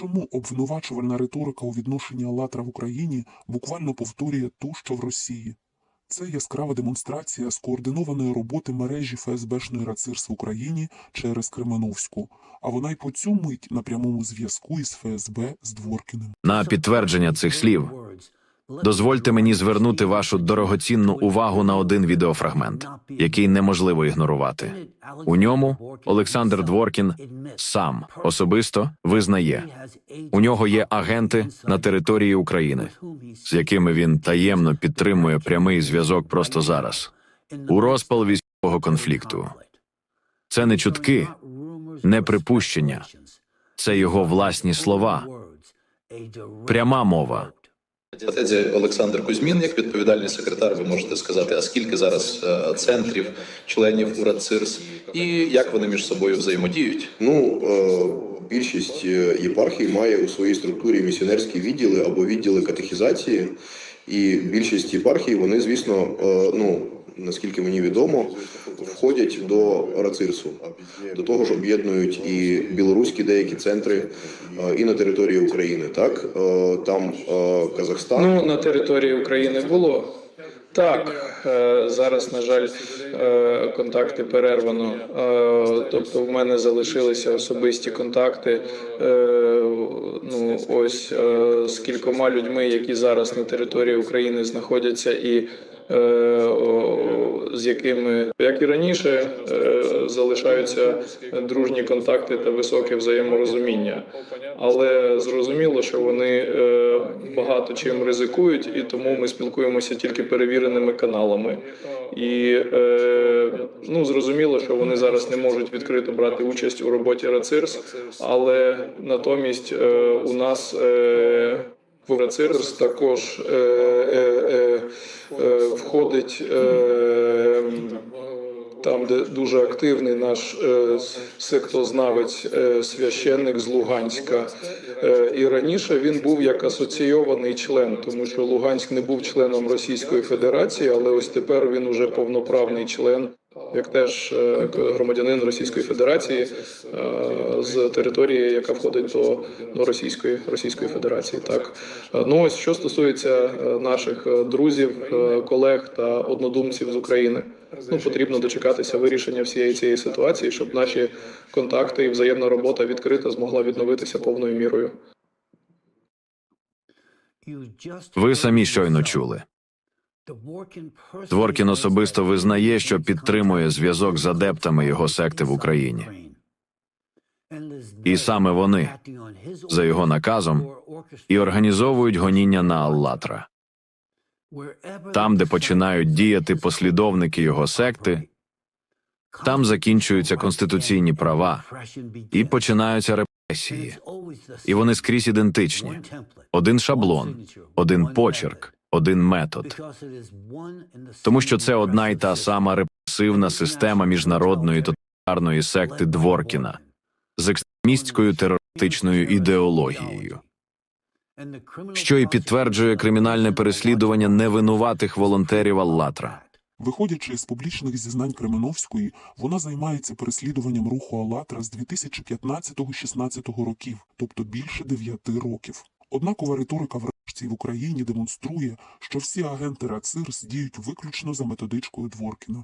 чому обвинувачувальна риторика у відношенні Аллатра в Україні буквально повторює ту, що в Росії. Це яскрава демонстрація скоординованої роботи мережі ФСБшної РАЦИРС в Україні через Кременовську, а вона й по цю мить на прямому зв'язку із ФСБ з Дворкіним. На підтвердження цих слів дозвольте мені звернути вашу дорогоцінну увагу на один відеофрагмент, який неможливо ігнорувати. У ньому Олександр Дворкін сам особисто визнає, у нього є агенти на території України, з якими він таємно підтримує прямий зв'язок просто зараз. У розпал військового конфлікту. Це не чутки, не припущення, це його власні слова, пряма мова. Отець Олександр Кузьмін, як відповідальний секретар, ви можете сказати, а скільки зараз е, центрів, членів УРАЦИРС і як вони між собою взаємодіють? Ну, е, більшість е, єпархій має у своїй структурі місіонерські відділи або відділи катехізації. І більшість єпархій, вони, звісно, ну наскільки мені відомо, входять до РАЦИРСу. До того ж, об'єднують і білоруські деякі центри, е, і на території України. Так Е, там е, Казахстан. Ну, на території України було. Так, зараз, на жаль, контакти перервано. Тобто, в мене залишилися особисті контакти. Ну, ось з кількома людьми, які зараз на території України знаходяться, і з якими, як і раніше, е, залишаються дружні контакти та високе взаєморозуміння. Але зрозуміло, що вони е, багато чим ризикують, і тому ми спілкуємося тільки перевіреними каналами. І е, ну зрозуміло, що вони зараз не можуть відкрито брати участь у роботі РАЦИРС, але натомість у нас. В РАЦИРС також входить там, де дуже активний наш е, сектознавець, е, священник з Луганська. Е, і раніше він був як асоційований член, тому що Луганськ не був членом Російської Федерації, але ось тепер він уже повноправний член. Як теж е, громадянин Російської Федерації е, з території, яка входить до, до Російської Російської Федерації, так ну ось що стосується е, наших друзів, колег та однодумців з України, ну потрібно дочекатися вирішення всієї цієї ситуації, щоб наші контакти і взаємна робота відкрита змогла відновитися повною мірою. Ви самі щойно чули. Дворкін особисто визнає, що підтримує зв'язок з адептами його секти в Україні. І саме вони, за його наказом, і організовують гоніння на Аллатра. Там, де починають діяти послідовники його секти, там закінчуються конституційні права і починаються репресії. І вони скрізь ідентичні: один шаблон, один почерк, один метод. Тому що це одна й та сама репресивна система міжнародної тоталітарної секти Дворкіна з екстремістською терористичною ідеологією, що і підтверджує кримінальне переслідування невинуватих волонтерів Аллатра. Виходячи з публічних зізнань Кременовської, вона займається переслідуванням руху «АЛЛАТРА» з 2015-16 років, тобто більше дев'яти років. Однакова риторика в Рашці в Україні демонструє, що всі агенти РАЦИРС діють виключно за методичкою Дворкіна.